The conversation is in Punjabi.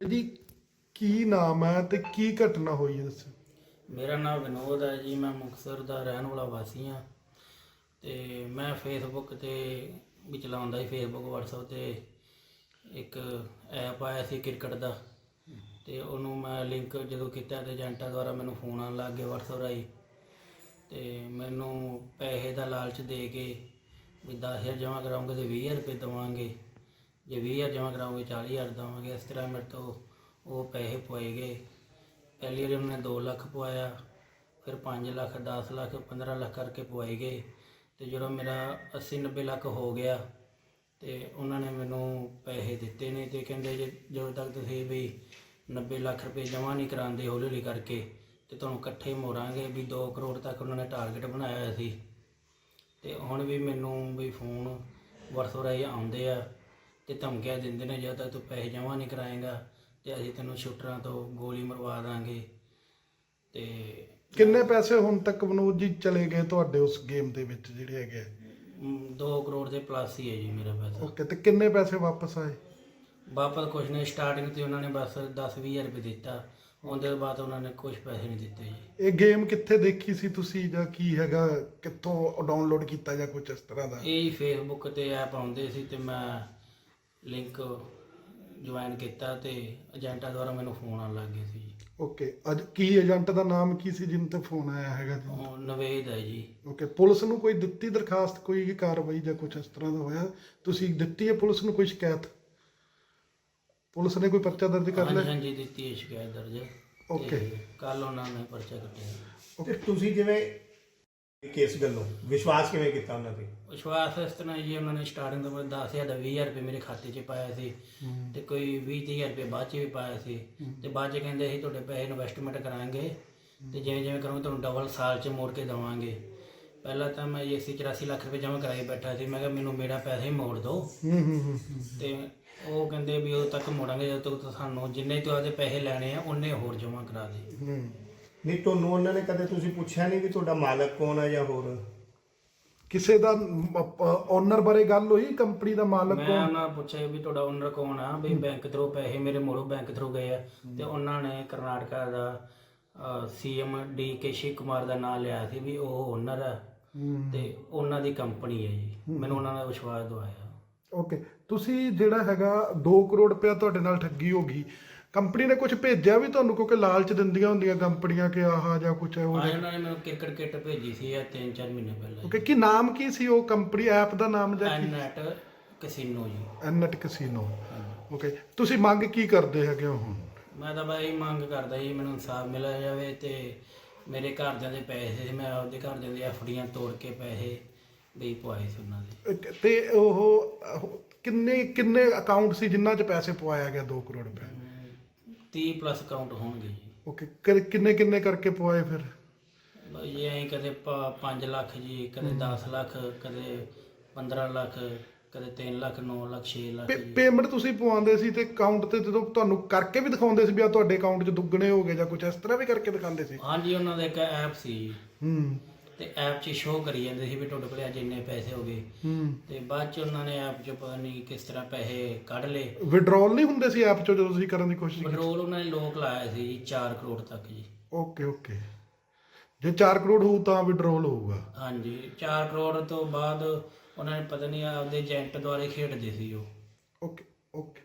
ਜੀ ਕੀ ਨਾਮ ਹੈ ਤੇ ਕੀ ਘਟਨਾ ਹੋਈ ਹੈ ਦੱਸੋ। ਮੇਰਾ ਨਾਮ ਵਿਨੋਦ ਹੈ ਜੀ, ਮੈਂ ਮੁਕਤਸਰ ਦਾ ਰਹਿਣ ਵਾਲਾ ਵਾਸੀ ਹਾਂ ਤੇ ਮੈਂ ਫੇਸਬੁੱਕ ਤੇ ਵੀ ਚਲਾਉਂਦਾ ਸੀ ਫੇਸਬੁੱਕ WhatsApp ਤੇ ਇੱਕ ਐਪ ਆਇਆ ਸੀ ਕ੍ਰਿਕਟ ਦਾ ਤੇ ਉਹਨੂੰ ਮੈਂ ਲਿੰਕ ਜਦੋਂ ਕੀਤਾ ਤੇ ਏਜੰਟਾਂ ਦੁਆਰਾ ਮੈਨੂੰ ਫੋਨ ਆਉਣ ਲੱਗ ਗਏ WhatsApp ਰਾਹੀਂ ਤੇ ਮੈਨੂੰ ਪੈਸੇ ਦਾ ਲਾਲਚ ਦੇ ਕੇ ਵੀ 10000 ਜਮ੍ਹਾਂ ਕਰਾਉਂਗੇ ਤੇ 20000 ਰੁਪਏ ਦੇਵਾਂਗੇ। ਜੇ 20000 ਜਮ੍ਹਾਂ ਕਰਾਉਂਗੇ 40000 ਦੇਵਾਂਗੇ, ਇਸ ਤਰ੍ਹਾਂ ਮੇਰੇ ਤੋਂ ਉਹ ਪੈਸੇ ਪੁਆਏ ਗਏ। ਪਹਿਲੀ ਵਾਰੀ ਉਹਨੇ 2 ਲੱਖ ਪਵਾਇਆ, ਫਿਰ 5 ਲੱਖ 10 ਲੱਖ 15 ਲੱਖ ਕਰਕੇ ਪਵਾਏ ਗਏ। ਤੇ ਜਦੋਂ ਮੇਰਾ 80 90 ਲੱਖ ਹੋ ਗਿਆ, ਤੇ ਉਹਨਾਂ ਨੇ ਮੈਨੂੰ ਪੈਸੇ ਦਿੱਤੇ ਨਹੀਂ ਤੇ ਕਹਿੰਦੇ ਜੇ ਜਦੋਂ ਤੱਕ ਤੁਸੀਂ ਵੀ 90 ਲੱਖ ਰੁਪਏ ਜਮ੍ਹਾਂ ਨਹੀਂ ਕਰਾਉਂਦੇ ਹੌਲੀ ਹੌਲੀ ਕਰਕੇ, ਤੇ ਤੁਹਾਨੂੰ ਇਕੱਠੇ ਮੋੜਾਂਗੇ ਵੀ 2 ਕਰੋੜ ਤੱਕ ਉਹਨਾਂ ਨੇ ਟਾਰਗੇਟ ਬਣਾਇਆ ਹੋਇਆ ਸੀ। ਤੇ ਹੁਣ ਵੀ ਮੈਨੂੰ ਵੀ ਫੋਨ ਵਰਤੋਂ ਰਾਹੀਂ ਆਉਂਦੇ ਆ। ਤੇ ਧਮਕੀਆਂ ਦਿੰਦੇ ਨੇ ਜਦੋਂ ਤੱਕ ਤੂੰ ਪੈਸੇ ਜਮ੍ਹਾਂ ਨਹੀਂ ਕਰਾਏਗਾ ਤੇ ਅਸੀਂ ਤੈਨੂੰ ਸ਼ੂਟਰਾਂ ਤੋਂ ਗੋਲੀ ਮਰਵਾ ਦਾਂਗੇ। ਤੇ ਕਿੰਨੇ ਪੈਸੇ ਹੁਣ ਤੱਕ ਵਿਨੋਦ ਜੀ ਚਲੇ ਗਏ ਤੁਹਾਡੇ ਉਸ ਗੇਮ ਦੇ ਵਿੱਚ ਜਿਹੜੇ ਹੈਗੇ? 2 ਕਰੋੜ ਦੇ ਪਲੱਸ ਹੀ ਹੈ ਜੀ ਮੇਰਾ ਪੈਸਾ। ਓਕੇ ਤੇ ਕਿੰਨੇ ਪੈਸੇ ਵਾਪਸ ਆਏ? ਵਾਪਸ ਕੁਛ ਨੇ ਸਟਾਰਟਿੰਗ ਤੇ ਉਹਨਾਂ ਨੇ ਬਸ 10-20000 ਰੁਪਏ ਦਿੱਤਾ। ਉਹਦੇ ਬਾਅਦ ਉਹਨਾਂ ਨੇ ਕੁਝ ਪੈਸੇ ਨਹੀਂ ਦਿੱਤੇ ਜੀ। ਇਹ ਗੇਮ ਕਿੱਥੇ ਦੇਖੀ ਸੀ ਤੁਸੀਂ ਜਾਂ ਕੀ ਹੈਗਾ? ਕਿੱਥੋਂ ਡਾਊਨਲੋਡ ਕੀਤਾ ਜਾਂ ਕੁਝ ਇਸ ਤਰ੍ਹਾਂ ਦਾ? ਇਹ ਫੇਸਬੁੱਕ ਤੇ ਐਪ ਆਉਂਦੇ ਸੀ ਤੇ ਮੈਂ ਲਿੰਕ ਜੁਆਇਨ ਕੀਤਾ ਤੇ ਏਜੰਟਾਂ ਦੁਆਰਾ ਮੈਨੂੰ ਫੋਨ ਆਉਣ ਲੱਗ ਗਏ ਸੀ ਜੀ। ਓਕੇ ਅੱਜ ਕੀ ਏਜੰਟ ਦਾ ਨਾਮ ਕੀ ਸੀ ਜਿਨ ਤੇ ਫੋਨ ਆਇਆ ਹੈਗਾ ਜੀ? ਉਹ ਨਵੇਦ ਹੈ ਜੀ। ਓਕੇ ਪੁਲਿਸ ਨੂੰ ਕੋਈ ਦਿੱਤੀ ਦਰਖਾਸਤ ਕੋਈ ਕਾਰਵਾਈ ਜਾਂ ਕੁਝ ਇਸ ਤਰ੍ਹਾਂ ਦਾ ਹੋਇਆ? ਤੁਸੀਂ ਦਿੱਤੀ ਹੈ ਪੁਲਿਸ ਨੂੰ ਕੋਈ ਸ਼ਿਕਾਇਤ? ਪੁਲਿਸ ਨੇ ਕੋਈ ਪਰਚਾ ਦਰਜ ਕਰ ਹਾਂਜੀ ਲਿਆ? ਹਾਂਜੀ ਦਿੱਤੀ ਹੈ ਸ਼ਿਕਾਇਤ ਦਰਜ। ਓਕੇ ਕੱਲ ਉਹਨਾਂ ਨੇ ਪਰਚਾ ਕੱਟਿਆ। ਤੇ ਤੁਸੀਂ ਜਿਵੇਂ ਕੇਸ ਗੱਲੋਂ। ਵਿਸ਼ਵਾਸ ਕਿਵੇਂ ਕੀਤਾ ਉਹਨਾਂ ਤੇ? ਵਿਸ਼ਵਾਸ ਇਸ ਤਰ੍ਹਾਂ ਜੀ ਉਹਨਾਂ ਨੇ ਸਟਾਰਟਿੰਗ ਤੋਂ 10000 ਦਾ 20000 ਰੁਪਏ ਮੇਰੇ ਖਾਤੇ 'ਚ ਪਾਇਆ ਸੀ ਤੇ ਕੋਈ 20000 ਰੁਪਏ ਬਾਅਦ 'ਚ ਵੀ ਪਾਇਆ ਸੀ। ਤੇ ਬਾਅਦ 'ਚ ਕਹਿੰਦੇ ਅਸੀਂ ਤੁਹਾਡੇ ਪੈਸੇ ਇਨਵੈਸਟਮੈਂਟ ਕਰਾਂਗੇ ਤੇ ਜਿਵੇਂ ਜਿਵੇਂ ਕਰੋਗੇ ਤੁਹਾਨੂੰ ਡਬਲ ਸਾਲ 'ਚ ਮੋੜ ਕੇ ਦੇਵਾਂਗੇ। ਪਹਿਲਾਂ ਤਾਂ ਮੈਂ ਇਹ 84 ਲੱਖ ਰੁਪਏ ਜਮ੍ਹਾਂ ਕਰਾਈ ਬੈਠਾ ਸੀ। ਮੈਂ ਕਿਹਾ ਮੈਨੂੰ ਮੇਰਾ ਪੈਸਾ ਹੀ ਮੋੜ ਦਿਓ। ਤੇ ਉਹ ਕਹਿੰਦੇ ਵੀ ਉਦੋਂ ਤੱਕ ਮੋੜਾਂਗੇ ਜਦੋਂ ਤੱਕ ਸਾਨੂੰ ਜਿੰਨੇ ਤੋਂ ਆਦੇ ਪੈਸੇ ਲੈਣੇ ਆ ਉਹਨੇ ਹੋਰ ਜਮ੍ਹਾਂ ਕਰਾ ਦੇ। ਹੂੰ। ਨਹੀਂ ਤੁਹਾਨੂੰ ਉਹਨਾਂ ਨੇ ਕਦੇ ਤੁਸੀਂ ਪੁੱਛਿਆ ਨਹੀਂ ਵੀ ਤੁਹਾਡਾ ਮਾਲਕ ਕੌਣ ਹੈ ਜਾਂ ਹੋਰ? ਕਿਸੇ ਦਾ ਓਨਰ ਬਾਰੇ ਗੱਲ ਹੋਈ? ਕੰਪਨੀ ਦਾ ਮਾਲਕ ਮੈਂ ਕੌਣ? ਉਹਨਾਂ ਨੂੰ ਪੁੱਛਿਆ ਵੀ ਤੁਹਾਡਾ ਓਨਰ ਕੌਣ ਆ? ਵੀ ਬੈਂਕ ਥਰੂ ਪੈਸੇ ਮੇਰੇ ਮੋੜੋ ਬੈਂਕ ਥਰੂ ਗਏ ਆ। ਤੇ ਉਹਨਾਂ ਨੇ ਕਰਨਾਟਕਾ ਦਾ CM D K Shiv Kumar ਦਾ ਨਾਮ ਲਿਆ ਸੀ ਵੀ ਉਹ ਓਨਰ ਆ। ਹੂੰ। ਤੇ ਉਹਨਾਂ ਦੀ ਕੰਪਨੀ ਹੈ ਜੀ। ਮੈਨੂੰ ਉਹਨਾਂ ਦਾ ਵਿਸ਼ਵਾਸ ਦਵਾਇਆ। ਓਕੇ ਤੁਸੀਂ ਜਿਹੜਾ ਹੈਗਾ 2 ਕਰੋੜ ਰੁਪਇਆ ਤੁਹਾਡੇ ਨਾਲ ਠੱਗੀ ਹੋ ਗਈ। ਕੰਪਨੀ ਨੇ ਕੁਝ ਭੇਜਿਆ ਵੀ ਤੁਹਾਨੂੰ? ਕਿਉਂਕਿ ਲਾਲਚ ਦਿੰਦੀਆਂ ਹੁੰਦੀਆਂ ਕੰਪਨੀਆਂ ਕਿ ਆਹ ਜਾਂ ਕੁਝ ਉਹ ਆ ਉਹਨਾਂ ਨੇ ਮੈਨੂੰ ਕ੍ਰਿਕਟ ਕਿੱਟ ਭੇਜੀ ਸੀ ਇਹ 3-4 ਮਹੀਨੇ ਪਹਿਲਾਂ ਓਕੇ ਕੀ ਨਾਮ ਕੀ ਸੀ ਉਹ ਕੰਪਨੀ? ਐਪ ਦਾ ਨਾਮ ਜਾਂ ਕੀ? ਐਨਐਟ ਕਸਿਨੋ ਜੀ। ਐਨਟ ਕਸੀਨੋ। ਓਕੇ ਤੁਸੀਂ ਮੰਗ ਕੀ ਕਰਦੇ ਹੈਗੇ ਹੋ ਹੁਣ? ਮੈਂ ਤਾਂ ਬਾਈ ਮੰਗ ਕਰਦਾ ਜੀ ਮੈਨੂੰ ਇਨਸਾਫ ਮਿਲਿਆ ਜਾਵੇ ਤੇ ਮੇਰੇ ਘਰਦਿਆਂ ਦੇ ਪੈਸੇ ਸੀ ਮੈਂ ਆਪਦੇ ਘਰਦਿਆਂ ਦੀ ਐਫਡੀਆਂ ਤੋੜ ਕੇ ਪੈਸੇ ਵੀ ਪਵਾਏ ਸੀ ਉਹਨਾਂ ਦੇ। ਤੇ ਉਹ ਉਹ ਕਿੰਨੇ ਕਿੰਨੇ ਅਕਾਊਂਟ ਸੀ ਜਿਨ੍ਹਾਂ 'ਚ ਪੈਸੇ ਪਵਾਇਆ ਗਿਆ 2 ਕਰੋੜ ਰੁਪਏ? 30 ਪਲੱਸ ਅਕਾਊਂਟ ਹੋਣਗੇ ਜੀ। ਓਕੇ ਕਿੰਨੇ ਕਿੰਨੇ ਕਰਕੇ ਪਵਾਏ ਫਿਰ? ਬਈ ਐਂ ਕਦੇ 5 ਲੱਖ ਜੀ ਕਦੇ 10 ਲੱਖ ਕਦੇ 15 ਲੱਖ ਕਦੇ 3 ਲੱਖ 9 ਲੱਖ 6 ਲੱਖ ਜੀ। ਪੇਮੈਂਟ ਤੁਸੀਂ ਪਵਾਉਂਦੇ ਸੀ ਤੇ ਅਕਾਊਂਟ ਤੇ ਜਦੋਂ ਤੁਹਾਨੂੰ ਕਰਕੇ ਵੀ ਦਿਖਾਉਂਦੇ ਸੀ ਵੀ ਆ ਤੁਹਾਡੇ ਅਕਾਊਂਟ 'ਚ ਦੁੱਗਣੇ ਹੋ ਗਏ ਜਾਂ ਕੁਝ ਇਸ ਤਰ੍ਹਾਂ ਵੀ ਕਰਕੇ ਦਿਖਾਉਂਦੇ ਸੀ? ਹਾਂਜੀ ਉਹਨਾਂ ਦਾ ਇੱਕ ਐਪ ਸੀ ਜੀ। ਹੂੰ। ਤੇ ਐਪ 'ਚ ਸ਼ੋਅ ਕਰੀ ਜਾਂਦੇ ਸੀ ਵੀ ਤੁਹਾਡੇ ਕੋਲੇ ਅੱਜ ਇੰਨੇ ਪੈਸੇ ਹੋ ਗਏ। ਹੂੰ। ਤੇ ਬਾਅਦ 'ਚ ਉਹਨਾਂ ਨੇ ਐਪ 'ਚ ਪਤਾ ਨਹੀਂ ਕਿਸ ਤਰ੍ਹਾਂ ਪੈਸੇ ਕੱਢ ਲਏ। ਵਿਡਰਾਲ ਨਹੀਂ ਹੁੰਦੇ ਸੀ ਐਪ 'ਚੋਂ ਜਦੋਂ ਤੁਸੀਂ ਕਰਨ ਦੀ ਕੋਸ਼ਿਸ਼ ਕੀਤੀ? ਪੈਟਰੋਲ ਉਹਨਾਂ ਨੇ ਲੋਕ ਲਾਇਆ ਸੀ ਜੀ 4 ਕਰੋੜ ਤੱਕ ਜੀ। Okay okay. ਜੇ 4 ਕਰੋੜ ਹੋਊ ਤਾਂ ਵਿਡਰਾਲ ਹੋਊਗਾ। ਹਾਂਜੀ 4 ਕਰੋੜ ਤੋਂ ਬਾਅਦ ਉਹਨਾਂ ਨੇ ਪਤਾ ਨਹੀਂ ਆਪਦੇ ਏਜੰਟ ਦੁਆਰੇ ਖੇਡਦੇ ਸੀ ਉਹ। Okay okay.